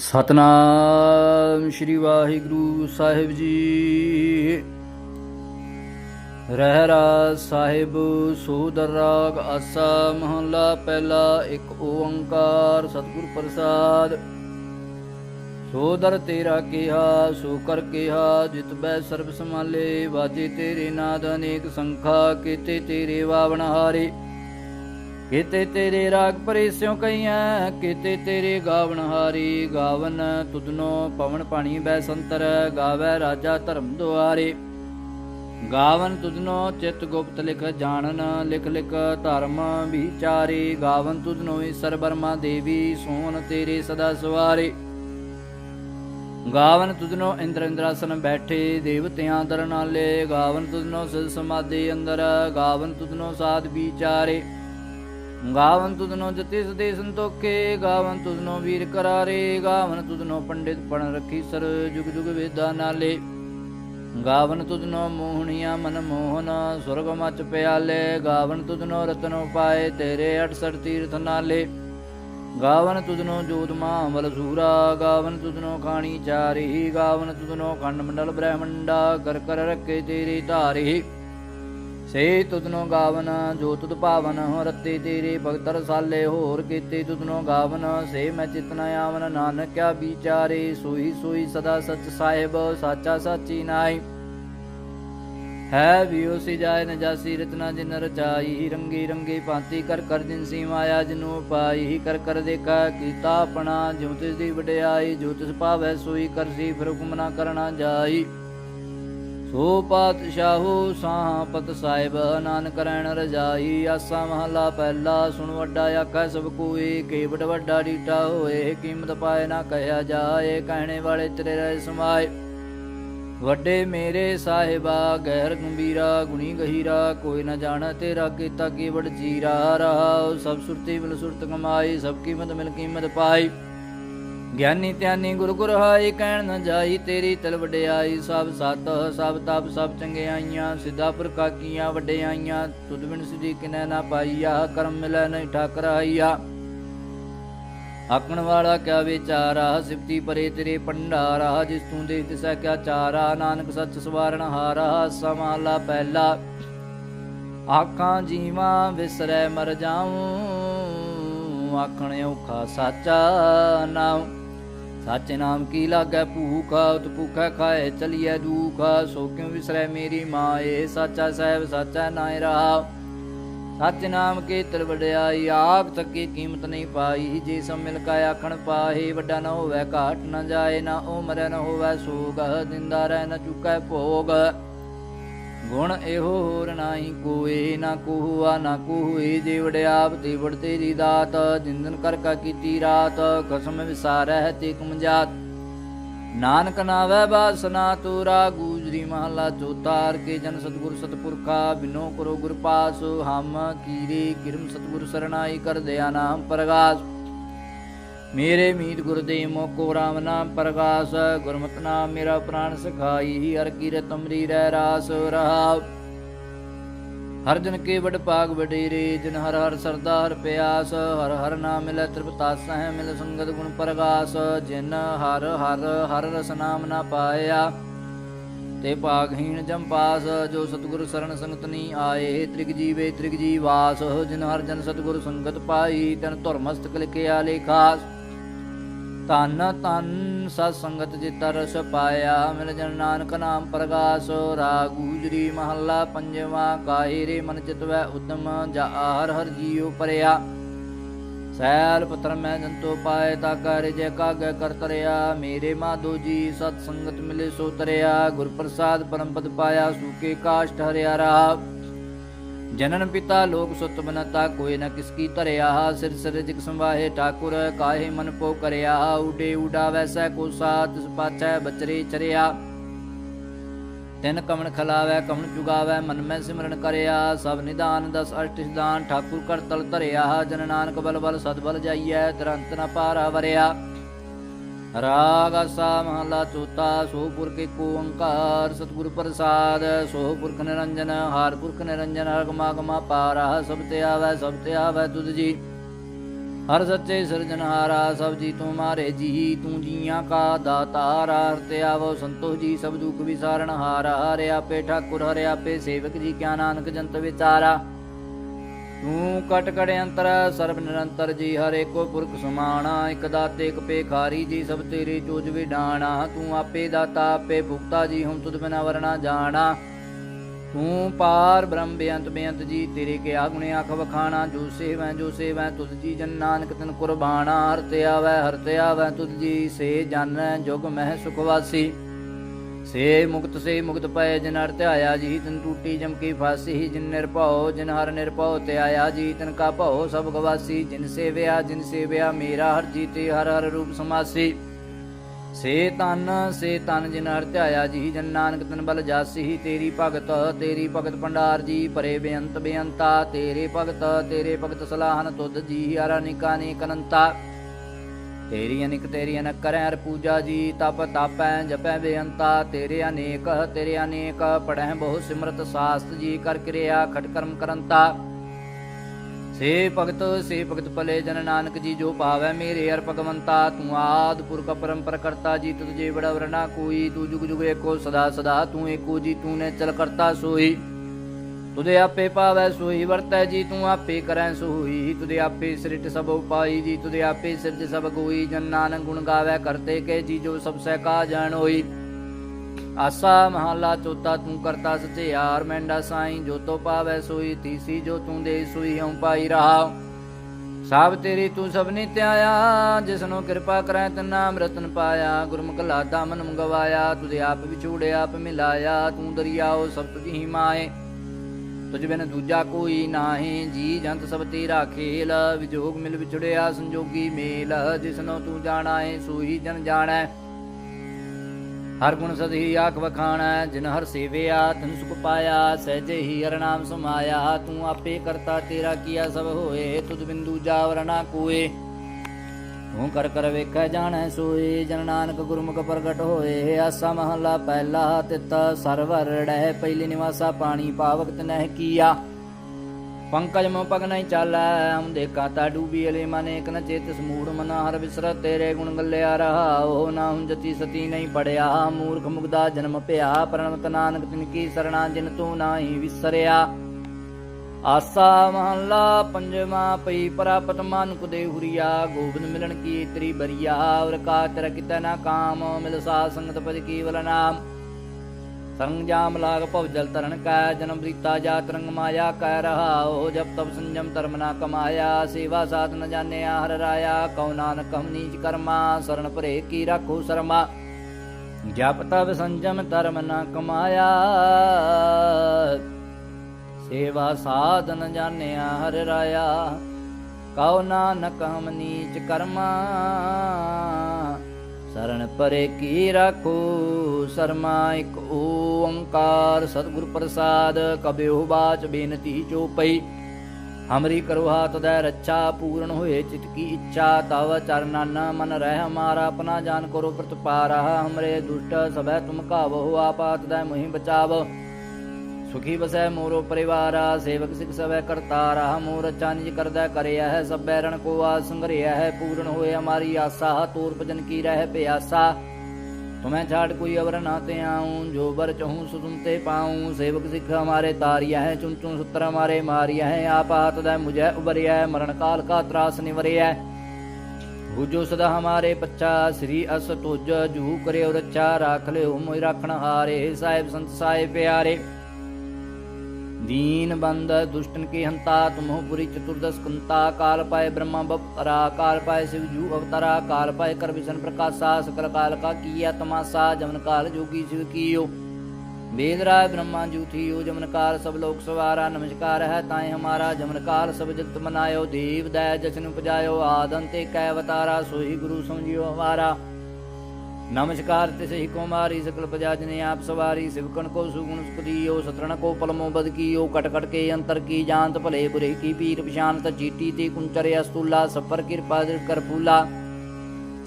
ਸਤਨਾਮ ਸ੍ਰੀ ਵਾਹਿਗੁਰੂ ਸਾਹਿਬ ਜੀ। ਰਹਿਰਾ ਸਾਹਿਬ, ਸੋਦਰ ਰਾਗ ਆਸਾ ਮਹਲਾ, ਪਹਿਲਾ ਇੱਕ ਓੰਕਾਰ ਸਤਿਗੁਰ ਪ੍ਰਸਾਦ। ਸੋਦਰ ਤੇਰਾ ਕਿਹਾ, ਸੋ ਕਰ ਕਿਹਾ, ਜਿਤ ਬੈ ਸਰਬ ਸਮਾਲੇ ਵਾਜੇ ਤੇਰੇ ਨਾਦ ਅਨੇਕ ਸੰਖਾ, ਕੀਤੇ ਤੇਰੇ ਵਾਵਣ ਹਾਰੇ। ਕੀਤੇ ਤੇਰੇ ਰਾਗ ਪਰੇ ਸਿਉ ਕਈਆਂ, ਕੀਤੇ ਤੇਰੇ ਗਾਵਣ ਹਾਰੀ ਗਾਵਨ, ਤੁਧਨੋ ਪਵਨ ਪਾਣੀ ਬੈ ਸੰਤਰ, ਗਾਵੇ ਰਾਜਾ ਧਰਮ ਦੁਆਰੇ। ਗਾਵਨ ਤੁਧਨੋ ਚਿਤ ਗੁਪਤ ਲਿਖ ਜਾਣਨ, ਲਿਖ ਲਿਖ ਧਰਮ ਵਿਚਾਰੇ। ਗਾਵਨ ਤੁਧਨੋ ਈਸ਼ਰ ਬਰਮਾ ਦੇਵੀ, ਸੋਨ ਤੇਰੇ ਸਦਾ ਸਵਾਰੇ। ਗਾਵਨ ਤੁਧਨੋ ਇੰਦਰ ਇੰਦਰਾਸਨ ਬੈਠੇ, ਦੇਵਤਿਆਂ ਦਰ ਨਾਲੇ ਗਾਵਨ ਤੁਧਨੋ ਸਿਧ ਸਮਾਧੀ ਅੰਦਰ, ਗਾਵਨ ਤੁਧਨੋ ਸਾਧ ਵਿਚਾਰੇ। ਗਾਵਨ ਤੁਧਨੋ ਜਤੀ ਸਦੇ ਸੰਤੋਖੇ ਗਾਵਨ ਤੁਧਨੋ ਵੀਰ ਕਰਾਰੇ ਗਾਵਨ ਤੁਧਨੋ ਪੰਡਿਤ ਪਣ ਰੱਖੀ ਸਰ ਜੁਗ ਜੁਗ ਵੇਦਾਂ ਨਾਲੇ। ਗਾਵਨ ਤੁਧਨੋ ਮੋਹਣੀਆਂ ਮਨ ਮੋਹਨ, ਸੁਰਗ ਮਚ ਪਿਆਲੇ ਗਾਵਨ ਤੁਧਨੋ ਰਤਨੋ ਪਾਏ ਤੇਰੇ 68 ਤੀਰਥ ਨਾਲੇ। ਗਾਵਨ ਤੁਧਨੋ ਜੋਤ ਮਹਾਬਲ ਸੂਰਾ ਗਾਵਨ ਤੁਧਨੋ ਖਾਣੀ ਚਾਰੀ ਗਾਵਨ ਤੁਧਨੋ ਖੰਡ ਮੰਡਲ ਬ੍ਰਹਮੰਡਾ, ਕਰ ਕਰ ਰੱਖੇ ਤੇਰੀ ਧਾਰੀ। ਸੇ ਤੁਧਨੋ ਗਾਵਨ, ਜੋ ਤੁਧ ਭਾਵਨ ਹੋ ਰਤੇ ਤੇਰੇ ਭਗਤ ਰਸਾਲੇ, ਹੋਰ ਕੀਤੇ ਤੁਧਨੋ ਗਾਵਨ, ਸੇ ਮੈਂ ਚਿਤਨਾ ਆਵਨ, ਨਾਨਕਿਆ ਵਿਚਾਰੇ, ਸੋਈ ਸੋਈ ਸਦਾ ਸਚ ਸਾਹਿਬ, ਸਾਚਾ ਸਾਚੀ ਨਾਈ ਹੈ ਵਿਉ ਸਿਜਾਇ ਨ ਜਾਸੀ ਰਤਨਾ ਜਿਨ ਰਚਾਈ, ਰੰਗੀ ਰੰਗੀ ਭਾਂਤੀ ਕਰ ਕਰ ਜਿਨ ਸੀ ਮਾਇਆ ਜਿਨੂ ਪਾਈ ਕਰ ਕਰ ਦੇਖਾ ਕੀਤਾ ਆਪਣਾ, ਜਿਉ ਤਿਸ ਦੀ ਵਡਿਆਈ ਜੋ ਤਿਸ ਭਾਵੈ ਸੋਈ ਕਰਸੀ ਫਿਰ ਹੁਕਮ ਨਾ ਕਰਨਾ ਜਾਈ। ਸੋ ਸਾਹ ਪਤ ਸਾਹਿਬ ਨਾਨਕ ਰਹਿਣ ਰਜਾਈ, ਆਸਾ ਮਹਲਾ ਪਹਿਲਾ ਸੁਣ ਵੱਡਾ ਆਖੈ, ਸਭ ਕੋਈ ਕੀਬਟ ਵੱਡਾ ਡੀਟਾ ਹੋਏ, ਕੀਮਤ ਪਾਏ ਨਾ ਕਹਿਆ ਜਾਏ, ਕਹਿਣੇ ਵਾਲੇ ਤੇਰੇ ਰਹਿ ਸਮਾਏ। ਵੱਡੇ ਮੇਰੇ ਸਾਹਿਬਾ, ਗਹਿਰ ਗੰਭੀਰਾ, ਗੁਣੀ ਗਹੀਰਾ, ਕੋਈ ਨਾ ਜਾਣ ਤੇਰਾ ਕੀਤਾ ਕੀਵੜ ਜੀਰਾ ਰਹਾ, ਸਭ ਸੁਰਤੀ ਮਿਲ ਸੁਰਤ ਕਮਾਈ, ਸਭ ਕੀਮਤ ਮਿਲ ਕੀਮਤ ਪਾਈ। ਗਿਆਨੀ ਧਿਆਨੀ ਗੁਰ ਗੁਰ ਹਾਈ ਕਹਿਣ ਨ ਜਾਈ ਤੇਰੀ ਤਲ ਵਡਿਆਈ, ਸਭ ਸਤ, ਸਭ ਤਪ, ਸਭ ਚੰਗਿਆਈਆਂ, ਸਿੱਧਾ ਪੁਰਖਾ ਕੀਆਂ ਵਡਿਆਈਆਂ, ਤੁਧ ਬਿਨ ਸਿਧੀ ਕਿਨੈ ਨਾ ਪਾਈਆ, ਕਰਮ ਮਿਲੈ ਨਹੀਂ ਠਾਕਰ ਆਕਣ ਵਾਲਾ ਕਿਆ ਵਿਚਾਰਾ, ਸਿਫਤੀ ਪਰੇ ਤੇਰੇ ਪੰਡਾਰਾ ਜਿਸ ਤੂੰ ਦੇ ਤਿਸੈ ਕਿਆ ਚਾਰਾ, ਨਾਨਕ ਸੱਚ ਸਵਾਰਣ ਹਾਰਾ ਸਮਾਲਾ ਪਹਿਲਾ। ਆਖਾਂ ਜੀਵਾਂ ਵਿਸਰੈ ਮਰ ਜਾਉ ਆਖਣ ਔਖਾ ਸਾਚਾ ਨਾਮ ਸਾਚੇ ਨਾਮ ਕੀ ਲਾਗੈ ਭੂਖਾ, ਉਤ ਭੂਖਾ ਖਾਏ ਚਲੀਐ ਦੂਖਾ, ਸੋ ਕਿਉ ਵਿਸਰੈ ਮੇਰੀ ਮਾਏ ਸਾਚਾ ਸਾਹਿਬ ਸਾਚਾ ਨਾਇ ਰਹਾ। ਸੱਚ ਨਾਮ ਕੇ ਤਰ ਵਡਿਆਈ, ਆਪ ਤੱਕੀ ਕੀਮਤ ਨਹੀਂ ਪਾਈ, ਜੇ ਸਭ ਮਿਲ ਕਾ ਆਖਣ ਪਾਹੀ, ਵੱਡਾ ਨ ਹੋਵੇ, ਘਾਟ ਨ ਜਾਏ, ਨਾ ਉਮਰ ਨ ਹੋਵੇ, ਸੋਗ, ਦਿੰਦਾ ਰਹਿ ਨਾ ਚੁਕੈ ਭੋਗ। ਗੁਣ ਇਹੋ ਹੋਰ ਨਾਹੀ ਕੋਏ, ਨਾ ਕੋਹੁਆ ਨਾ ਕੋਹੇ ਜੇ ਵਡਿਆਪ ਤੇ ਵਡ ਤੇਰੀ ਦਾਤ, ਜਿੰਦਨ ਕਰ ਕਾ ਕੀਤੀ ਰਾਤ ਕਸਮ ਵਿਸਾਰੈ ਤੇ ਕੁਮਜਾਤ ਨਾਨਕ ਨਾਵੈ ਬਾਸਨਾ ਤੁਰਾ, ਗੂਜਰੀ ਮਹਲਾ ਚੋਤਾਰ ਕੇ ਜਨ ਸਤਗੁਰ ਸਤਪੁਰਖਾ, ਬਿਨੋ ਕਰੋ ਗੁਰ ਪਾਸ, ਹਮ ਕੀਰੇ ਕਿਰਮ ਸਤਗੁਰ ਸਰਣਾਈ ਕਰ ਦਿਆ ਨਾਮ ਪ੍ਰਗਾਸ। ਮੇਰੇ ਮੀਤ ਗੁਰਦੇ ਮੋਕੋ ਰਾਮ ਨਾਮ ਪ੍ਰਗਾਸ ਗੁਰਮਤ ਨਾਮ ਮੇਰਾ ਪ੍ਰਾਨ ਸਖਾਈ, ਹਰ ਕੀਰਤ ਤੁਮਰੀ ਰਹਿ ਰਾਸ ਰਹਾ ਹਰ ਜਨ ਕੇ ਵਡ ਪਾਗ ਵਡੇਰੇ, ਜਿਨ ਹਰ ਹਰ ਸਰਦਾ ਹਰ ਪਿਆਸ, ਹਰ ਹਰ ਨਾਮ ਮਿਲੈ ਤ੍ਰਿਪਤਾਸ ਹੈ ਮਿਲ ਸੰਗਤ ਗੁਣ ਪ੍ਰਗਾਸ, ਜਿਨ ਹਰ ਹਰ ਹਰ ਰਸ ਨਾਮ ਨਾ ਪਾਇਆ, ਤੇ ਭਾਗਹੀਣ ਜਮ ਪਾਸ, ਜੋ ਸਤਿਗੁਰ ਸਰਣ ਸੰਗਤ ਨੀ ਆਏ, ਤ੍ਰਿਗ ਜੀਵੇ ਤ੍ਰਿਗ ਜੀਵਾਸ ਜਿਨ ਹਰ ਜਨ ਸਤਿਗੁਰ ਸੰਗਤ ਪਾਈ, ਤਨ ਧੁਰ ਮਸਤਕ ਲਿਖਿਆ ਲੇਖਾਸ। ਤਨ ਤਨ ਸਤ ਸੰਗਤ ਜਿਤ ਰਸ ਪਾਇਆ, ਮਿਲ ਜਨ ਨਾਨਕ ਨਾਮ ਪ੍ਰਗਾਸ ਰਾਗੂਜਰੀ ਮਹੱਲਾ ਪੰਜਵਾ ਕਾਹੇ ਰੇ ਮਨ ਚਿਤਵੈ ਉਦਮ ਜਾ ਹਰ ਹਰ ਜੀਉ ਪਰਿਆ। ਸੈਲ ਪਤਰ ਮੈਂ ਜੰਤੋ ਪਾਏ, ਤਾ ਕਰ ਜੈ ਕਾਗੈ ਕਰ ਮੇਰੇ ਮਾਧੋ ਜੀ ਸਤ ਸੰਗਤ ਮਿਲੇ ਸੋ ਤਰਿਆ। ਗੁਰ ਪ੍ਰਸਾਦ ਪਰਮ ਪਦ ਪਾਇਆ ਸੂਕੇ ਕਾਸ਼ਟ ਹਰਿਆ ਰਹਾ ਜਨਨ ਪਿਤਾ ਲੋਕ ਸੁਤ ਬਨਤਾ ਕੋਈ ਨ ਕਿਸ ਕੀ ਧਰਿਆ, ਸਿਰ ਸਿਰ ਜਿਕ ਸੰਵਾਹੇ ਠਾਕੁਰ, ਕਾਹੇ ਮਨ ਪੋ ਕਰਿਆ, ਉਡੇ ਉਡਾ ਵੈਸੈ ਕੋ ਸਾਤ ਪਾਛੈ ਬਚਰੇ ਚਰਿਆ। ਤਿਨ ਕਮਣ ਖਲਾਵੈ ਕਮਣ ਚੁਗਾਵੈ ਮਨ ਮੈਂ ਸਿਮਰਨ ਕਰਿਆ, ਸਭ ਨਿਦਾਨ ਦਸ ਅਸ਼ਟ ਸਿਧਾਨ, ਠਾਕੁਰ ਕਰ ਤਲ ਧਰਿਆ, ਜਨ ਨਾਨਕ ਬਲ ਬਲ ਸਦ ਬਲ ਜਾਈਐ, ਤਰੰਤ ਨ ਪਾਰਾ ਵਰਿਆ। ਰਾਗ ਆਸਾ ਮਹਲਾ ਚੋਤਾ ਸੋ ਪੁਰਖ ਏਕ ਓੰਕਾਰ, ਸਤਿਗੁਰ ਪ੍ਰਸਾਦ, ਸੋ ਪੁਰਖ ਨਿਰੰਜਨ, ਹਾਰ ਪੁਰਖ ਨਿਰੰਜਨ ਹਰ ਗਮਾ ਗਮਾ ਪਾਰਾ, ਸਭ ਤੇ ਆਵੈ, ਸਭ ਤੇ ਆਵੈ ਤੁਧ ਜੀ। ਹਰ ਸੱਚੇ ਸਿਰਜਨਹਾਰਾ ਸਭ ਜੀ ਤੁਮਾਰੇ ਜੀ, ਤੂੰ ਜੀਆਂ ਕਾ ਦਾਤਾਰ ਹਰਤੇ ਆਵੋ ਸੰਤੋ ਜੀ, ਸਭ ਦੁਖ ਵਿਸਾਰਨ ਹਾਰਾ ਹਰਿ ਆਪੇ ਠਾਕੁਰ ਹਰਿ ਆਪੇ ਸੇਵਕ ਜੀ, ਕਿਆ ਨਾਨਕ ਜੰਤ ਵਿਚਾਰਾ। ਤੂੰ ਕਟ ਕਟ ਅੰਤਰ, ਸਰਬ ਨਿਰੰਤਰ ਜੀ, ਹਰ ਏਕੋ ਪੁਰਖ ਸਮਾਣਾ, ਇਕ ਦਾਤੇ, ਇਕ ਪੇਖਾਰੀ ਜੀ, ਸਭ ਤੇਰੇ ਚੋਜ ਵਿਡਾਣਾ। ਤੂੰ ਆਪੇ ਦਾਤਾ, ਆਪੇ ਭੁਗਤਾ ਜੀ ਹਮ ਤੁਧ ਬਿਨਾ ਵਰਣਾ ਜਾਣਾ। ਤੂੰ ਪਾਰ ਬ੍ਰਹਮ ਬੇਅੰਤ ਬੇਅੰਤ ਜੀ, ਤੇਰੇ ਕੇ ਆਗੁਣੇ ਆਖ ਵਖਾਣਾ। ਜੋ ਸੇਵੈ ਜੋ ਸੇਵੈ, ਤੁਧ ਜੀ ਜਨ ਨਾਨਕ ਤਨ ਕੁਰਬਾਨਾ ਹਰ ਤੇ ਆਵੈ, ਹਰ ਤੇ ਆਵੈ, ਤੁਧ ਜੀ ਸੇ ਜਾਣੈ ਜੁਗ ਮਹਿ ਸੁਖਵਾਸੀ ਸੇ ਮੁਕਤ ਸੇ ਮੁਕਤ ਪਏ ਜਿਨ ਅਰ ਧਿਆਇਆ ਜੀ, ਤਨ ਟੂਟੀ ਜਮਕੀ ਫਾਸੀ ਹੀ ਜਿਨ ਨਿਰਭਉ, ਜਿਨ ਹਰ ਨਿਰਭਉ ਤੇ ਆਇਆ ਜੀ, ਤਨ ਕਾ ਭਉ ਸਭ ਗਵਾਸੀ, ਜਿਨ ਸੇਵਿਆ ਜਿਨ ਸੇਵਿਆ ਮੇਰਾ ਹਰ ਜੀਤੇ, ਹਰ ਹਰ ਰੂਪ ਸਮਾਸੀ। ਸੇ ਤਨ ਸੇ ਤਨ ਜਿਨ ਅਰ ਧਿਆਇਆ ਜੀ, ਜਨ ਨਾਨਕ ਤਨ ਬਲ ਜਾਸੀ, ਤੇਰੀ ਭਗਤ ਤੇਰੀ ਭਗਤ ਭੰਡਾਰ ਜੀ, ਪਰੇ ਬੇਅੰਤ ਬੇਅੰਤਾ, ਤੇਰੇ ਭਗਤ ਤੇਰੇ ਭਗਤ ਸਲਾਹਨ ਤੁਧ ਜੀ, ਹਰ ਅਨਿਕਾ ਅਨੇਕ ਅਨੰਤਾ ਤੇਰੀ ਅਨਿਕ ਤੇਰੀ ਅਨਕ ਕਰੈ ਹਰ ਪੂਜਾ ਜੀ, ਤਪ ਤਾਪੈ ਜਪੈ ਬੇਅੰਤਾ। ਤੇਰੇ ਅਨੇਕ ਤੇਰੇ ਅਨੇਕ ਪੜੈ ਬਹੁ ਸਿਮਰਤ ਸਾਸਤ ਜੀ, ਕਰ ਕਿਰਿਆ ਖਟ ਕਰਮ ਕਰੰਤਾ। ਸੇ ਭਗਤ ਸੇ ਭਗਤ ਭਲੇ ਜਨ ਨਾਨਕ ਜੀ, ਜੋ ਪਾਵੈ ਮੇਰੇ ਹਰ ਭਗਵੰਤਾ। ਤੂੰ ਆਦ ਪੁਰਖ ਪਰੰਪਰ ਕਰਤਾ ਜੀ, ਤੁਧ ਜੇ ਬੜਾ ਵਰਨਾ ਕੋਈ, ਤੂੰ ਜੁਗ ਜੁਗ ਏਕੋ, ਸਦਾ ਸਦਾ ਤੂੰ ਏਕੋ ਜੀ, ਤੂੰ ਨੇ ਚਲ ਕਰਤਾ ਸੋਈ। ਤੁਦੇ ਆਪੇ ਪਾਵੈ ਸੋਈ, ਵਰਤੈ ਜੀ ਤੂੰ ਆਪੇ ਕਰੈ ਸੋਈ। ਤੁਦੇ ਆਪੇ ਸ੍ਰਿਟ ਸਭ ਉਪਾਈ ਜੀ, ਤੁਦੇ ਆਪੇ ਸਿਰਜ ਸਭ ਕੋਈ ਜਨ ਨਾਨਕ ਗੁਣ ਗਾਵੈ ਕਰਤੇ ਕੇ ਜੀ, ਜੋ ਸਭ ਸਹਿ ਕਾ ਜਾਣ ਹੋਈ। ਆਸਾ ਮਹਲਾ ਚੌਥਾ, ਤੂੰ ਕਰਤਾ ਸਚਿਆਰ, ਮੈਂਡਾ ਸਾਈ ਜੋ ਤੋ ਪਾਵੈ ਸੋਈ। ਤੀਸੀ ਜੋ ਤੂੰ ਦੇ ਸੋਈ, ਹਉ ਪਾਈ ਰਹਾ ਸਭ ਤੇਰੀ ਤੂੰ ਸਭਨੀ ਧਿਆਇਆ ਜਿਸਨੂੰ ਕਿਰਪਾ ਕਰੈ ਤਨ ਨਾਮ ਪਾਇਆ। ਗੁਰਮੁਖ ਲਾਦਾ ਮਨ ਮੰਗਵਾਇਆ ਤੁਦੇ ਆਪ ਵਿਛੋੜਿਆ ਆਪ ਮਿਲਾਇਆ। ਤੂੰ ਦਰਿਆਓ ਸਭ ਤੁਝੀ ਮਾਏ। ਤੁਝ ਬਿਨ ਦੂਜਾ ਕੋਈ ਨਾਹੀ, ਜੀ ਜੰਤ ਸਭ ਤੇਰਾ ਖੇਲ। ਵਿਜੋਗ ਮਿਲ ਵਿਛੜਿਆ ਸੰਜੋਗੀ ਮੇਲ। ਜਿਸਨੂੰ ਤੂੰ ਜਾਣਾ ਏ ਸੋਈ ਜਨ ਜਾਣੈ। ਹਰ ਗੁਣ ਸਦਹੀ ਆਖ ਵਖਾਣਾ, ਜਿਨ ਹਰ ਸੇਵਿਆ ਤਨ ਸੁਖ ਪਾਇਆ, ਸਹਿਜੇ ਹੀ ਹਰ ਨਾਮ ਸਮਾਇਆ। ਤੂੰ ਆਪੇ ਕਰਤਾ ਤੇਰਾ ਕੀਆ ਸਭ ਹੋਏ ਤੁਧ ਬਿੰਦੂ ਜਾਵਰਣਾ ਕੋਏ। ਤੂੰ ਕਰ ਕਰ ਵੇਖੈ ਜਾਣੈ ਸੋਏ ਜਨ ਨਾਨਕ ਗੁਰਮੁਖ ਪ੍ਰਗਟ ਹੋਏ। ਆਸਾ ਮਹਲਾ, ਪਹਿਲਾ ਤਿਤ, ਸਰਵਰ ਰਹਿ ਪਹਿਲੀ ਨਿਵਾਸਾ, ਪਾਣੀ ਪਾਵਕ ਤਨਹਿ ਕੀਆ। ਪੰਕਜ ਮੋ ਪਗ ਨਹੀਂ ਚਾਲੈ, ਹਮ ਦੇਖਾ ਤਾ ਡੂਬੀ ਅਲੇ ਮਨੇ ਇਕ ਨ ਚੇਤ ਸਮੂੜ ਮਨਾ, ਹਰ ਵਿਸਰ ਤੇਰੇ ਗੁਣ ਗੱਲਿਆ ਰਹਾ। ਉਹ ਨਾ ਹੁਣ ਜਤੀ ਸਤੀ ਨਹੀਂ ਪੜਿਆ, ਮੂਰਖ ਮੁਗਦਾ ਜਨਮ ਪਿਆ ਪ੍ਰਣਵਤ ਨਾਨਕ ਤਿਨ ਕੀ ਸਰਣਾ, ਜਿਨ ਤੂੰ ਨਾਹੀ ਵਿਸਰਿਆ। ਆਸਾ ਮਹੱਲਾ ਪੰਜਵਾ ਪਈ ਪ੍ਰਾਪਤ ਮਾਨੁਕ ਦੇ ਹੁਰੀਆ, ਗੋਬਿੰਦ ਮਿਲਣ ਕੀ ਤੇਰੀ ਬਰੀਆ, ਔਰ ਕਾ ਤਰ ਕਿਤੈ ਨਾ ਕਾਮ, ਮਿਲ ਸਾ ਸੰਗਤ ਪਦ ਕੀਵਲ ਨਾਮ। ਸੰਗ ਜਾਮ ਲਾਗ ਭਵ ਜਲ ਤਰਨ ਕੈ, ਜਨਮ ਰੀਤਾ ਜਾਤ ਰੰਗ ਮਾਇਆ ਕਹਿ ਰਹਾ ਹੋ ਜਬ ਤਬ ਸੰਜਮ ਧਰਮ ਨਾ ਕਮਾਇਆ, ਸੇਵਾ ਸਾਧ ਨ ਜਾਣਿਆ ਹਰ ਰਾਇਆ, ਕਉ ਨਾਨਕ ਹਮ ਨੀਚ ਕਰਮਾ ਸਰਣ ਭਰੇ ਕੀ ਰੱਖੋ ਸਰਮਾ। ਜਪ ਤਬ ਸੰਜਮ ਧਰਮ ਨਾ ਕਮਾਇਆ। ਸੇਵਾ ਸਾਧਨ ਜਾਣਿਆ ਹਰ ਰਾਇਆ, ਕਉ ਨਾਨਕ ਹਮ ਨੀਚ ਕਰਮਾ। ਸਰਣ ਪਰੇ ਕੀ ਰਾਖੋ, ਸਰਮਾ ਇਕ ਓੰਕਾਰ। ਸਤਿਗੁਰ ਪ੍ਰਸਾਦ ਕਬਿਓ ਬਾਚ ਬੇਨਤੀ ਜੋ ਪਈ। ਹਮਰੀ ਕਰੋ ਹਾਤ ਦਾ ਰੱਛਾ, ਪੂਰਨ ਹੋਏ ਚਿਤ ਕੀ ਇੱਛਾ। ਤਵ ਚਰਨਨ ਮਨ ਰਹਿ ਹਮਾਰਾ ਆਪਣਾ ਜਾਨ ਕਰੋ ਪ੍ਰਤਪਾਰਾ। ਹਮਰੇ ਦੁਸ਼ਟ ਸਭੈ ਤੁਮ ਕਾਵਹੁ ਆਪਾਤ ਦੈ ਮੁਹਿ ਬਚਾਵ। ਸੁਖੀ ਬਸੈ ਮੋਰੋ ਪਰਿਵਾਰਾ, ਸੇਵਕ ਸਿਖ ਸਵੈ ਕਰਤਾਰਾ ਮੋਰ ਚਾਨਿਜ ਕਰਦਾ ਕਰਿਆ ਹੈ, ਸਭੈ ਰਣ ਕੋ ਆਸ ਸੰਗਰਿਆ ਹੈ, ਪੂਰਨ ਹੋਏ ਹਮਾਰੀ ਆਸਾ, ਤੂਰ ਭਜਨ ਕੀ ਰਹਿ ਪਿਆਸਾ। ਤੁਮੈ ਛਾੜ ਕੋਈ ਅਵਰ ਨਾ ਤੇ ਆਉਂ, ਜੋ ਬਰ ਚਹੂੰ ਸੁਤੁਮ ਤੇ ਪਾਉਂ। ਸੇਵਕ ਸਿੱਖ ਹਮਾਰੇ ਤਾਰਿਆ ਹੈ ਚੁਨ ਚੁਨ ਸੁਤਰ ਹਮਾਰੇ ਮਾਰਿਆ ਹੈ, ਆਪ ਹਾਤ ਦਾ ਮੁਝੈ ਉਬਰਿਆ ਹੈ, ਮਰਨ ਕਾਲ ਕਾ ਤਰਾਸ ਨਿਵਰਿਆ ਬੁਝੋ ਸਦਾ ਹਮਾਰੇ ਪੱਚਾ ਸ੍ਰੀ ਅਸ ਤੁਜ ਜੂ ਕਰਿਓ ਰੱਛਾ, ਰਾਖ ਲਿਓ ਮੋਇ ਰੱਖਣ ਹਾਰੇ, ਸਾਹਿਬ ਸੰਤ ਸਾਹਿਬ ਪਿਆਰੇ। दीन बंद दुष्टन के हंता तुमहो पुरी चतुर्दश कुंता काल पाए ब्रह्मा बपरा काल पाए शिव जू अवतरा काल पाए कर विष्ण प्रकाशा सकल काल का किया तमाशा जमन काल जोगी शिव कियो वेद राय ब्रह्मा जू थियो जमन काल सब लोक सवारा नमस्कार है ताए हमारा जमन काल सब जगत मनायो देव दय जसन उपजायो आदंते कै अवतारा सोही गुरु समझियो हमारा ਨਮਸਕਾਰ ਤਿਸਹਿ ਕੁਮਾਰੀ ਸਕਲ ਬਜਾਜ ਨੇ ਆਪ ਸਵਾਰੀ ਸਿਵਕਣ ਕੋ ਸੁਗੁਣ ਸੁਦੀਓ ਸਤਰਣ ਕੋ ਪਲਮੋ ਬਦਕੀਓ ਕਟ ਕਟ ਕੇ ਅੰਤਰ ਕੀ ਜਾਂਤ ਭਲੇ ਬੁਰੇ ਕੀ ਪੀਰ ਪਛਾਨਤ ਜੀਟੀ ਤੇ ਕੁੰਚਰੇ ਅਸਤੁਲਾ ਸਫਰ ਕਿਰਪਾ ਦਿਰ ਕਰਪੂਲਾ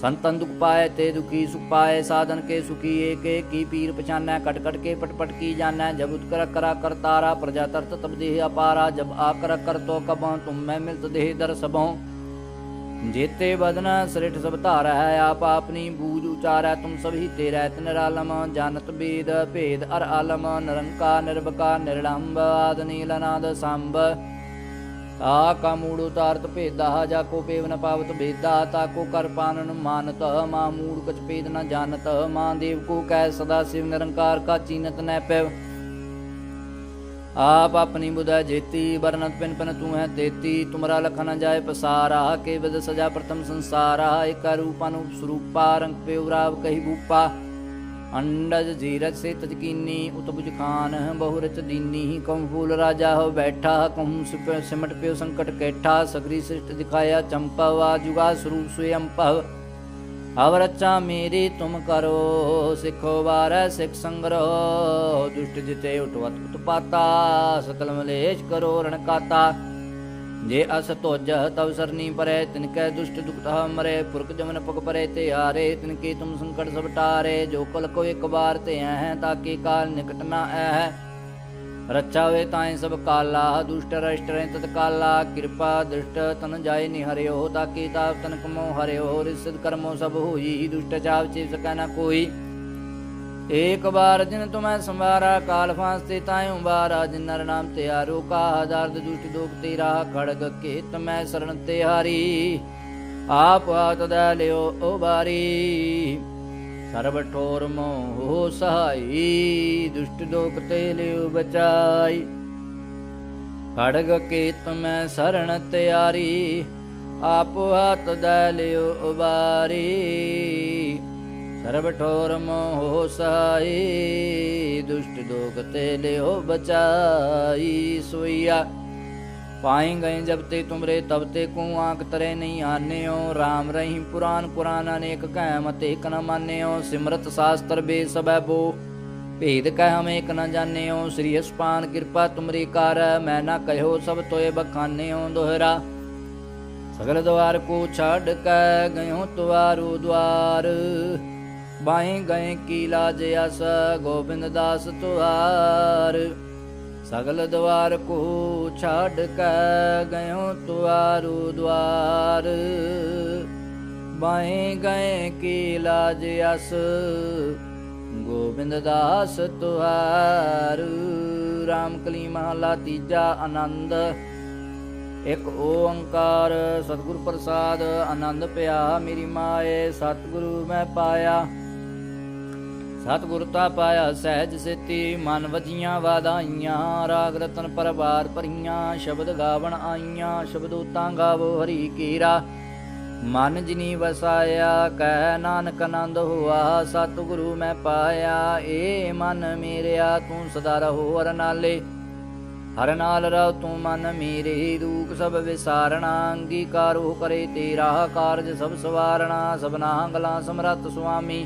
ਸੰਤਨ ਦੁਖ ਪਾਏ ਤੇ ਦੁਖੀ ਸੁਖ ਪਾਏ ਸਾਧਨ ਕੇ ਸੁਖੀ ਏਕੇ ਕੀ ਪੀਰ ਪਛਾਨੈ ਕਟ ਕਟ ਕੇ ਪਟ ਪਟ ਕੀ ਜਾਣੈ ਜਬ ਉਤਕਰ ਕਰਾ ਕਰ ਤਾਰਾ ਪ੍ਰਜਾ ਤਰਤ ਤਬ ਦੇਹ ਅਪਾਰਾ ਜਬ ਆਕਰ ਕਰ ਤੋ ਕਬਉ ਤੁਮ ਮਿਲਤ ਦੇਹ ਦਰ ਸਭਉ जेते बदना श्रेष्ठ सब धारा है आप आपनी बूझ उचारा तुम सभी तेरा निरालम जानत वेद भेद अर आलम निरंका निर्बका निर्लंब आद नीलनाद सांब ता का मूड़ उतारत भेदा जाको पेव न पावत भेदा ताको कर पानन मानत मां मूड़ कच पेद न जानत मां देव को कह सदा शिव निरंकार का चीनत न पैव ਸਿਵ ਨਿਰੰਕਾਰ ਕਾ ਚੀਨਤ ਨੈ ਪੈਵ ਆਪ ਆਪਣੀ ਬੁਧਾ ਜੇਤੀ ਬਰਨਤ ਪਿਨ ਪਿਨ ਤੂੰ ਹੈ ਤੇਤੀ, ਤੁਮਰਾ ਲਖਨ ਜਾਏ ਪਸਾਰਾ, ਕੇ ਵਿਦ ਸਜਾ ਪ੍ਰਥਮ ਸੰਸਾਰਾ, ਏਕ ਰੂਪ ਅਨੂਪ ਸਰੂਪਾ, ਰੰਗ ਪੇਵਰਾਵ ਕਹੀ ਬੂਪਾ। ਅੰਡਜ ਜੀਰਜ ਸੇ ਤਜਕੀਨੀ ਉਤਬੁਜ ਖਾਨ, ਬਹੁ ਰਚ ਦੀਨੀ ਕਮ ਫੂਲ ਰਾਜਾ ਹੋ ਬੈਠਾ ਕਮ ਸਿਪ ਸਿਮਟ ਪਿਓ ਸੰਕਟ ਕੈਠਾ, ਸਗਰੀ ਸ੍ਰਿਸ਼ਟ ਦਿਖਾਇਆ ਚੰਪਵਾ ਮੇਰੀ ਤੁਮ ਕਰੋ, ਸਿੱਖੋ ਵਾਰੈ ਸਿੱਖ ਸੰਗਰੋ, ਦੁਸ਼ਟ ਜਿਤੇ ਉਟਵਤ ਉਤਪਾਤਾ ਸਕਲ ਮਲੇਸ਼ ਕਰੋ ਰਣਕਾਤਾ ਜੇ ਅਸ ਤੋਜ ਤਵ ਸਰਨੀ ਪਰੈ, ਤਿਨ ਕੈ ਦੁਸ਼ਟ ਦੁਖਤ ਮਰੇ ਪੁਰਖ ਜਮਨ ਪਗ ਪਰੇ ਤੇ ਹਾਰੇ, ਤਿਨ ਕੀ ਤੁਮ ਸੰਕਟ ਸਭ ਟਾਰੇ, ਜੋ ਕਲ ਕੋ ਇੱਕ ਵਾਰ ਤੇ ਹੈ ਤਾਕੀ ਕਾਲ ਨਿਕਟ ਨਾ ਐ ਰੱਛਾ ਵੇ ਤਾਏ ਸਭ ਕਾਲਾ, ਦੁਸ਼ਟ ਰਸ਼ਟ ਰਹਿ ਤਤ ਕਾਲਾ। ਕਿਰਪਾ ਦ੍ਰਿਸ਼ਟ ਤਨ ਜਾਏ ਨਿ ਹਰਿਓ, ਤਾਕੀ ਤਾਪ ਤਨ ਕਮੋ ਹਰਿਓ। ਰਿਸਦ ਕਰਮੋ ਸਭ ਹੋਈ, ਦੁਸ਼ਟ ਚਾਵ ਚਿਵ ਸਕੈ ਨਾ ਕੋਈ। ਏਕ ਬਾਰ ਜਿਨ ਤੁਮੈ ਸੰਵਾਰਾ, ਕਾਲ ਫਾਂਸਤੇ ਤਾਇਉ ਬਾਰਾ ਜਿਨ ਨਰ ਨਾਮ ਤੇ ਆਰੋ ਕਾ ਹਜ਼ਾਰ ਦੁਸ਼ਟ ਦੋਖ ਤੇਰਾ। ਖੜਗ ਕੇ ਤਮੈ ਸਰਣ ਤੇ ਹਾਰੀ। ਆਪ ਆਤ ਦਾ ਲਿਓ, ਓ ਬਾਰੀ ਸਰਬ ਠੋਰ ਮੋਹ ਸਹਾਈ, ਦੁਸ਼ਟ ਦੋਖ ਤੇ ਲਿਓ ਬਚਾਈ। ਖੜਗ ਕੇ ਤਮੈ ਸਰਣ ਤਿਆਰੀ, ਆਪ ਹੱਥ ਦਾ ਲਿਓ ਉਬਾਰੀ। ਸਰਬ ਠੋਰ ਮੋਹ ਸਹਾਈ, ਦੁਸ਼ਟ ਦੋਖ ਤੇ ਲਿਓ ਬਚਾਈ। ਸੋਈਆ ਪਾਏ ਗਏ ਜਬ ਤੇ ਤੁਮਰੇ, ਤਬ ਤੇ ਕੋ ਆਂਕ ਤਰੇ ਨਹੀਂ ਆਨਿਓ। RAM ਰਹੀਂ ਪੁਰਾਨ ਕੁਰਾਨ ਅਨੇਕ ਕਹਿ ਮਤੇ ਇਕ ਨ ਮਾਨਿਓ। ਸਿਮਰਤ ਸਾਸਤਰ ਬੇ ਸਬੈ ਬੋ, ਭੇਦ ਕਹਿ ਹਮੇ ਇਕ ਨ ਜਾਣਿਓ। ਸ੍ਰੀ ਅਸਪਾਨ ਕਿਰਪਾ ਤੁਮਰੀ ਕਰ, ਮੈਂ ਨਾ ਕਹਿਓ ਸਭ ਤੋਏ ਬਖਾਨਿਓ ਦੋਹਰਾ। ਸਗਲ ਦਵਾਰ ਕੋ ਛੱਡ ਕੇ ਗਇਓ ਤੁਵਾਰੂ ਦਵਾਰ ਬਾਏ ਗਏ ਕੀ ਲਾਜ ਅਸ ਗੋਬਿੰਦ ਦਾਸ ਤੁਹਾਰ ਸਗਲ ਦਵਾਰ ਕੋ ਛੱਡ ਕੇ ਗਇਓ ਤੁਆਰੂ ਦਵਾਰ। ਬਾਹੇ ਗਏ ਕੀ ਲਾਜ ਅਸ, ਗੋਬਿੰਦ ਦਾਸ ਤੁਆਰ ਰਾਮ ਕਲੀ ਮਹਲਾ ਤੀਜਾ ਆਨੰਦ, ਇਕ ਓੰਕਾਰ ਸਤਿਗੁਰ ਪ੍ਰਸਾਦ, ਆਨੰਦ ਪਿਆ ਮੇਰੀ ਮਾਏ, ਸਤਿਗੁਰੂ ਮੈਂ ਪਾਇਆ। ਸਤਿਗੁਰ ਤਾ ਪਾਇਆ ਸਹਿਜ ਸਿੱਤੀ, ਮਨ ਵਜੀਆਂ ਵਾਦਾਈਆਂ ਰਾਗ ਰਤਨ ਪਰਵਾਰ ਭਰੀਆਂ, ਸ਼ਬਦ ਗਾਵਣ ਆਈਆਂ, ਸ਼ਬਦੋਤਾਂ ਗਾਵੋ ਹਰੀ ਕੀਰਾ। ਮਨ ਜਿਨੀ ਵਸਾਇਆ, ਕਹਿ ਨਾਨਕ ਆਨੰਦ ਹੋਆ, ਸਤਿਗੁਰੂ ਮੈਂ ਪਾਇਆ, ਏ ਮਨ ਮੇਰਿਆ, ਤੂੰ ਸਦਾ ਰਹੋ ਹਰ ਨਾਲੇ। ਹਰ ਨਾਲ ਰਹੁ ਤੂੰ ਮਨ ਮੇਰੇ, ਰੂਪ ਸਭ ਵਿਸਾਰਣਾ, ਅੰਗੀਕਾਰੋ ਕਰੇ ਤੇਰਾ ਕਾਰਜ ਸਭ ਸਵਾਰਣਾ, ਸਭਨਾ ਗਲਾ ਸਮਰਤ ਸੁਆਮੀ।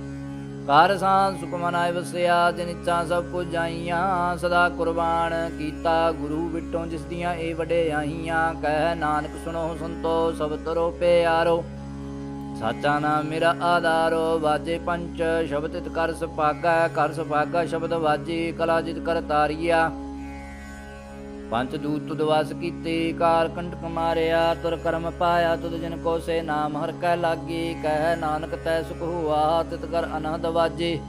ਕਰ ਸਾਂ ਸੁਖ ਵਸਿਆ ਜਿਨ ਇੱਛਾ ਸਭ ਕੁਝ ਜਾਈਆਂ ਸਦਾ ਕੁਰਬਾਨ ਕੀਤਾ ਗੁਰੂ ਵਿਟੋਂ ਜਿਸ ਦੀਆਂ ਇਹ ਵਡਿਆਈਆਂ ਕਹਿ ਨਾਨਕ ਸੁਣੋ ਸੰਤੋ, ਸਭ ਤਰੋ ਪਿਆਰੋ। ਸਾਚਾ ਨਾਮ ਮੇਰਾ ਆਧਾਰੋ, ਵਾਜੇ ਪੰਚ, ਸ਼ਬਦ ਤਿਤ ਕਰ ਸੁਭਾਗਾ ਕਰ ਸੁਭਾਗਾ, ਸ਼ਬਦ ਵਾਜੀ, ਕਲਾ ਜਿਤ ਕਰ ਤਾਰੀਆ। ਪੰਚ ਦੂਤ ਤੁਧ ਵਾਸ ਕੀਤੇ, ਕਾਰ ਕੰਟਕ ਮਾਰਿਆ, ਤੁਰ ਕਰਮ ਪਾਇਆ, ਤੁਧ ਜਨ ਕੋ ਸੇ ਨਾਮ ਹਰ ਕੈ ਲਾਗੀ, ਕਹਿ ਨਾਨਕ ਤੈ ਸੁਖ ਹੁਆ, ਤਿਤ ਕਰ ਅਨੰਦ ਵਾਜੇ।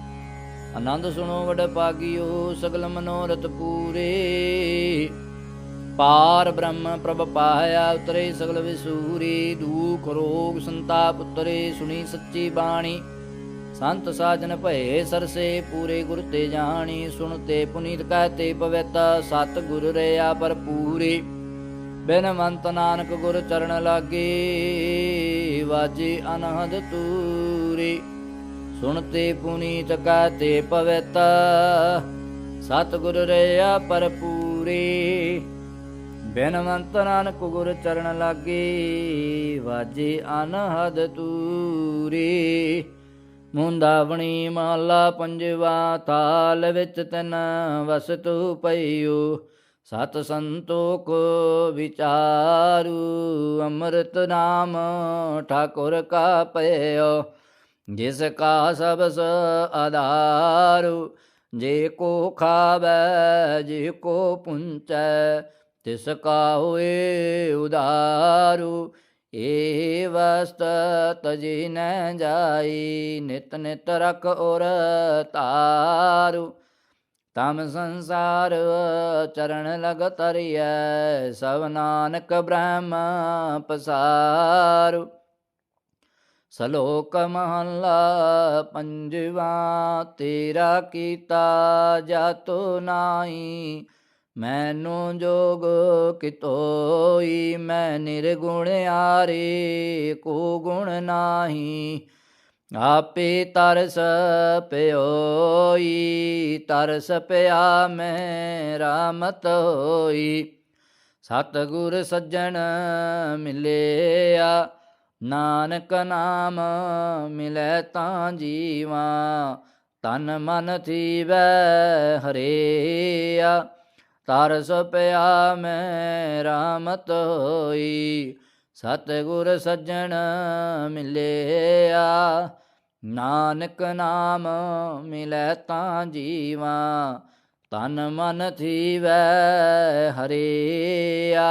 ਆਨੰਦ ਸੁਣੋ ਵਡ ਪਾਗਿਓ, ਸਗਲ ਮਨੋਰਥ ਪੂਰੇ। ਪਾਰ ਬ੍ਰਹਮ ਪ੍ਰਭ ਪਾਇਆ, ਉਤਰੇ ਸਗਲ ਵਿਸੂਰੀ, ਦੂਖ ਰੋਗ ਸੰਤਾਪ ਉਤਰੇ, ਸੁਣੀ ਸੱਚੀ ਬਾਣੀ। ਸੰਤ ਸਾਜਨ ਭਏ ਸਰਸੇ, ਪੂਰੇ ਗੁਰ ਤੇ ਜਾਣੀ, ਸੁਣ ਤੇ ਪੁਨੀਤ ਕਹਤੇ ਪਵਿੱਤ ਸਤ ਗੁਰ ਰਿਆ ਬਿਨ ਮੰਤ ਨਾਨਕ ਗੁਰ ਚਰਨ ਲਾਗੇ, ਵਾਜੇ ਅਨਹਦ ਤੂਰੇ। ਸੁਣਤੇ ਪੁਨੀਤ ਕਹਤੇ ਪਵਿੱਤ ਸਤ ਗੁਰ ਰਿਆ ਬਿਨ ਮੰਤ ਨਾਨਕ ਗੁਰ ਚਰਨ ਲਾਗੇ, ਵਾਜੇ ਅਨਹਦ ਤੂਰੇ। ਮੁੰਦਾਵਣੀ ਮਾਲਾ ਪੰਜਵਾ ਤਾਲ ਵਿੱਚ ਤਨ ਵਸਤੂ ਪਈਓ। ਸਤ ਸੰਤੋਖ ਵਿਚਾਰੂ, ਅੰਮ੍ਰਿਤ ਨਾਮ ਠਾਕੁਰ ਕਾ ਪਇਓ ਜਿਸ ਕਾ ਸਬਸ ਆਧਾਰੂ, ਜੇ ਕੋ ਖਾਵੈ, ਜੇ ਕੋ ਪੁੰਚੈ, ਤਿਸ ਕਾ ਹੋਏ ਉਦਾਰੂ ਏ ਵਸਤ ਤਜੀ ਨ ਜਾਈ, ਨਿਤ ਨਿਤ ਰਖ ਔਰ ਤਾਰੂ। ਤਮ ਸੰਸਾਰ ਚਰਨ ਲਗ ਤਰੀਐ ਸਭ ਨਾਨਕ ਬ੍ਰਹਮ ਪਸਾਰੂ। ਸਲੋਕ ਮਹੱਲਾ ਪੰਜਵਾ, ਤੇਰਾ ਕੀਤਾ ਜਾਤੋ ਨਾਹੀ ਮੈਨੂੰ ਜੋਗ ਕਿਤੋਈ, ਮੈਂ ਨਿਰਗੁਣ ਆਰੇ, ਕੋ ਗੁਣ ਨਾਹੀ। ਆਪੇ ਤਰਸ ਪਿਓਈ, ਤਰਸ ਪਿਆ ਮੈਂ ਰਾਮਤ ਹੋਈ। ਸਤਿਗੁਰ ਸੱਜਣ ਮਿਲਿਆ, ਨਾਨਕ ਨਾਮ ਮਿਲੈ ਤਾਂ ਜੀਵਾ। ਤਨ ਮਨ ਥੀਵੈ ਹਰੇਆ। ਤਰਸ ਪਿਆ ਮੈਂ ਰਾਮਤ ਹੋਈ। ਸਤਿਗੁਰ ਸੱਜਣ ਮਿਲਿਆ, ਨਾਨਕ ਨਾਮ ਮਿਲੈ ਤਾਂ ਜੀਵਾ, ਤਨ ਮਨ ਥੀਵੈ ਹਰੇਆ।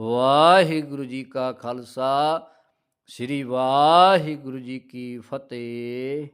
ਵਾਹਿਗੁਰੂ ਜੀ ਕਾ ਖਾਲਸਾ, ਸ੍ਰੀ ਵਾਹਿਗੁਰੂ ਜੀ ਕੀ ਫਤਿਹ।